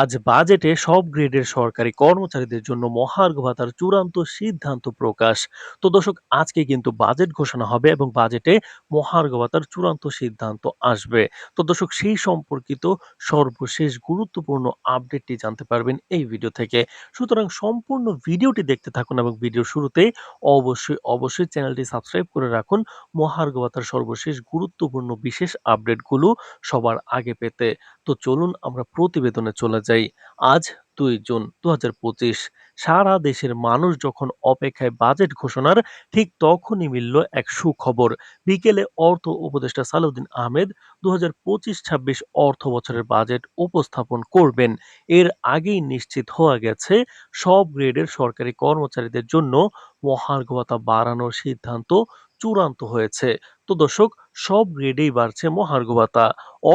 আজ বাজেটে সব গ্রেডের সরকারি কর্মচারীদের জন্য মহার্ঘ ভাতার চূড়ান্ত সিদ্ধান্ত প্রকাশ। তো দর্শক, আজকে কিন্তু বাজেট ঘোষণা হবে এবং বাজেটে মহার্ঘ ভাতার চূড়ান্ত সিদ্ধান্ত আসবে। তো দর্শক, সেই সম্পর্কিত সর্বশেষ গুরুত্বপূর্ণ আপডেটটি জানতে পারবেন এই ভিডিও থেকে। সুতরাং সম্পূর্ণ ভিডিওটি দেখতে থাকুন এবং ভিডিও শুরুতে অবশ্যই অবশ্যই চ্যানেলটি সাবস্ক্রাইব করে রাখুন মহার্ঘ ভাতার সর্বশেষ গুরুত্বপূর্ণ বিশেষ আপডেটগুলো সবার আগে পেতে। তো চলুন আমরা প্রতিবেদনে চলে যাই। আজ দুই জুন দু হাজার পঁচিশ। সারা দেশের মানুষ যখন অপেক্ষায় বাজেট ঘোষণার ঠিক তখনই মিলল এক সুখবর। বিকেলে অর্থ উপদেষ্টা সালাউদ্দিন আহমেদ দু হাজার পঁচিশ ছাব্বিশ অর্থ বছরের বাজেট উপস্থাপন করবেন। এর আগেই নিশ্চিত হওয়া গেছে, সব গ্রেডের সরকারি কর্মচারীদের জন্য মহার্ঘ ভাতা বাড়ানোর সিদ্ধান্ত চূড়ান্ত হয়েছে। তো দর্শক, সব গ্রেডেই বাড়ছে মহার্ঘ ভাতা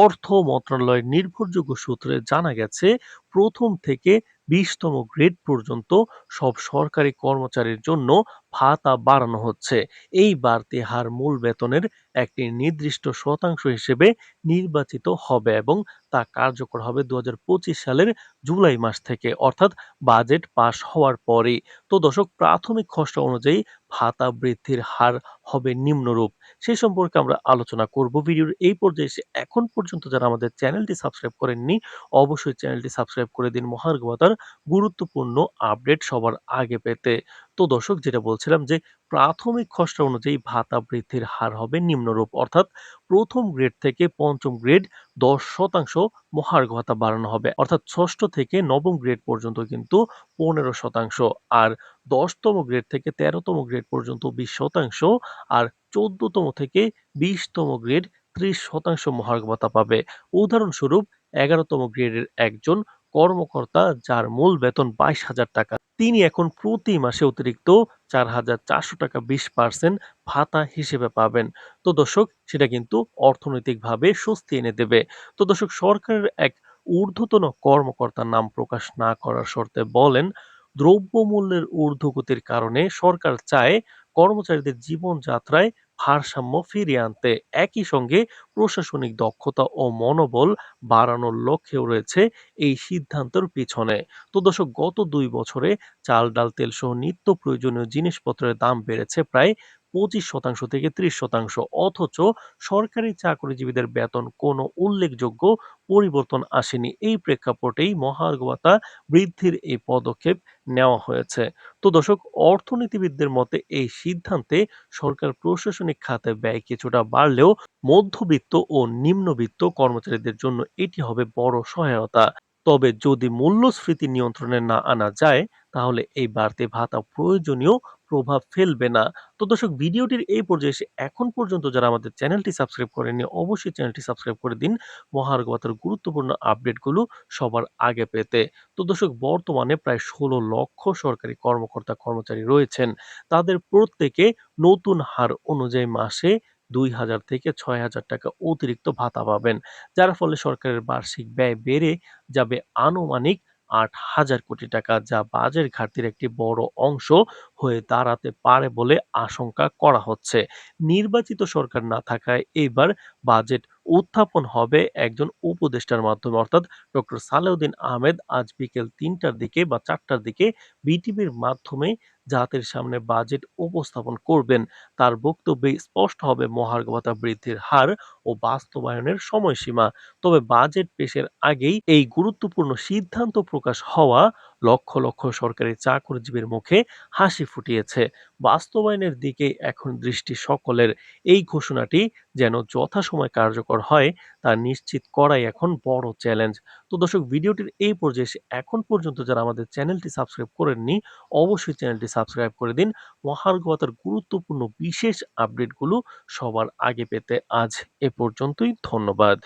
অর্থ মন্ত্রণালয়ের নির্ভরযোগ্য সূত্রে জানা গেছে, প্রথম থেকে বিশতম গ্রেড পর্যন্ত সব সরকারি কর্মচারীর জন্য ভাতা বাড়ানো হচ্ছে। এই বাড়তি হার মূল বেতনের একটি নির্দিষ্ট শতাংশ হিসেবে নির্বাচিত হবে এবং তা কার্যকর হবে দু সালের জুলাই মাস থেকে, অর্থাৎ বাজেট পাশ হওয়ার পরেই। তো দর্শক, প্রাথমিক খসড়া অনুযায়ী ভাতা বৃদ্ধির হার হবে নিম্নরূপ। সে সম্পর্কে আমরা আলোচনা করব ভিডিওর এই পর্যায়ে। এসে এখন পর্যন্ত যারা আমাদের চ্যানেলটি সাবস্ক্রাইব করেননি, অবশ্যই চ্যানেলটি সাবস্ক্রাইব করে দিন। মহার্ঘ ভাতার গুরুত্বপূর্ণ আপডেট সবার আগে পেতে। তো দর্শক যেটা বলছিলাম যে, প্রাথমিক খসড়া অনুযায়ী ভাতা বৃদ্ধির হার হবে নিম্নরূপ। অর্থাৎ প্রথম গ্রেড থেকে পঞ্চম গ্রেড দশ শতাংশ মহার্ঘ ভাতা বাড়ানো হবে। অর্থাৎ ষষ্ঠ থেকে নবম গ্রেড পর্যন্ত কিন্তু পনেরো শতাংশ আর দশতম গ্রেড থেকে তেরোতম গ্রেড পর্যন্ত বিশ শতাংশ আর চোদ্দতম থেকে বিশতম গ্রেড ত্রিশ শতাংশ মহার্ঘ ভাতা পাবে। উদাহরণস্বরূপ, এগারোতম গ্রেডের একজন কর্মকর্তা যার মূল বেতন বাইশ হাজার টাকা। তিনি এখন প্রতি মাসে অতিরিক্ত চার হাজার চারশো টাকা বিশ পার্সেন্ট ভাতা হিসেবে পাবেন। তো দর্শক, সেটা কিন্তু অর্থনৈতিকভাবে স্বস্তি এনে দেবে। তো দর্শক, সরকারের এক ঊর্ধ্বতন কর্মকর্তার নাম প্রকাশ না করার শর্তে বলেন, দ্রব্যমূল্যের ঊর্ধ্বগতির কারণে সরকার চায় কর্মচারীদের জীবনযাত্রায় ভারসাম্য ফিরিয়ে আনতে একই সঙ্গে প্রশাসনিক দক্ষতা ও মনোবল বাড়ানোর লক্ষ্যেও রয়েছে এই সিদ্ধান্তের পিছনে। তো দশক গত দুই বছরে চাল, ডাল, তেল সহ নিত্য প্রয়োজনীয় জিনিসপত্রের দাম বেড়েছে প্রায় পঁচিশ শতাংশ থেকে ত্রিশ শতাংশ। অথচ সরকারি চাকরিজীবীদের বেতন কোনো উল্লেখযোগ্য পরিবর্তন আসেনি। এই প্রেক্ষাপটেই মহার্ঘ বৃদ্ধির এই পদক্ষেপ নেওয়া হয়েছে। তো দর্শক, অর্থনীতিবিদদের মতে এই সিদ্ধান্তে সরকার প্রশাসনিক খাতে ব্যয় কিছুটা বাড়লেও মধ্যবিত্ত ও নিম্নবিত্ত কর্মচারীদের জন্য এটি হবে বড় সহায়তা। তবে যদি মূল্যস্ফীতি নিয়ন্ত্রণে না আনা যায়, তাহলে এই বাড়তি ভাতা প্রয়োজনীয় প্রভাব ফেলবে না। তো দর্শক, ভিডিওটির এই পর্যায়ে এসে এখন পর্যন্ত যারা আমাদের চ্যানেলটি সাবস্ক্রাইব করেননি, অবশ্যই চ্যানেলটি সাবস্ক্রাইব করে দিন। মহার্ঘ গুরুত্বপূর্ণ আপডেটগুলো সবার আগে পেতে। তো দর্শক, বর্তমানে প্রায় ষোলো লক্ষ সরকারি কর্মকর্তা কর্মচারী রয়েছেন। তাদের প্রত্যেকে নতুন হার অনুযায়ী মাসে দুই হাজার থেকে ছয় হাজার টাকা অতিরিক্ত ভাতা পাবেন, যার ফলে সরকারের বার্ষিক ব্যয় বেড়ে যাবে আনুমানিক আট হাজার কোটি টাকা, যা বাজেট ঘাটতির একটি বড় অংশ হয়ে দাঁড়াতে পারে বলে আশঙ্কা করা হচ্ছে। নির্বাচিত সরকার না থাকায় এইবার বাজেট উত্থাপন হবে একজন উপদেষ্টার মাধ্যমে। অর্থাৎ ডক্টর সালেউদ্দিন আহমেদ আজ বিকেল তিনটার দিকে বা চারটার দিকে বিটিভির মাধ্যমে জাতির সামনে বাজেট উপস্থাপন করবেন। তার বক্তব্যে স্পষ্ট হবে মহার্ঘ বৃদ্ধির হার ও বাস্তবায়নের সময়সীমা। তবে বাজেট পেশের আগেই এই গুরুত্বপূর্ণ সিদ্ধান্ত প্রকাশ হওয়া লক্ষ লক্ষ সরকারি চাকরিজীবীর মুখে হাসি ফুটিয়েছে। বাস্তবায়নের দিকে এখন দৃষ্টি সকলের। এই ঘোষণাটি যেন যথাসময় কার্যকর হয়, তা নিশ্চিত করাই এখন বড় চ্যালেঞ্জ তো দর্শক, ভিডিওটির এই পর্যায়ে এখন পর্যন্ত যারা আমাদের চ্যানেলটি সাবস্ক্রাইব করেননি, অবশ্যই চ্যানেলটি সাবস্ক্রাইব করে দিন। মহার্ঘ গোয়াতার গুরুত্বপূর্ণ বিশেষ আপডেটগুলো সবার আগে পেতে আজ এ পর্যন্তই। ধন্যবাদ।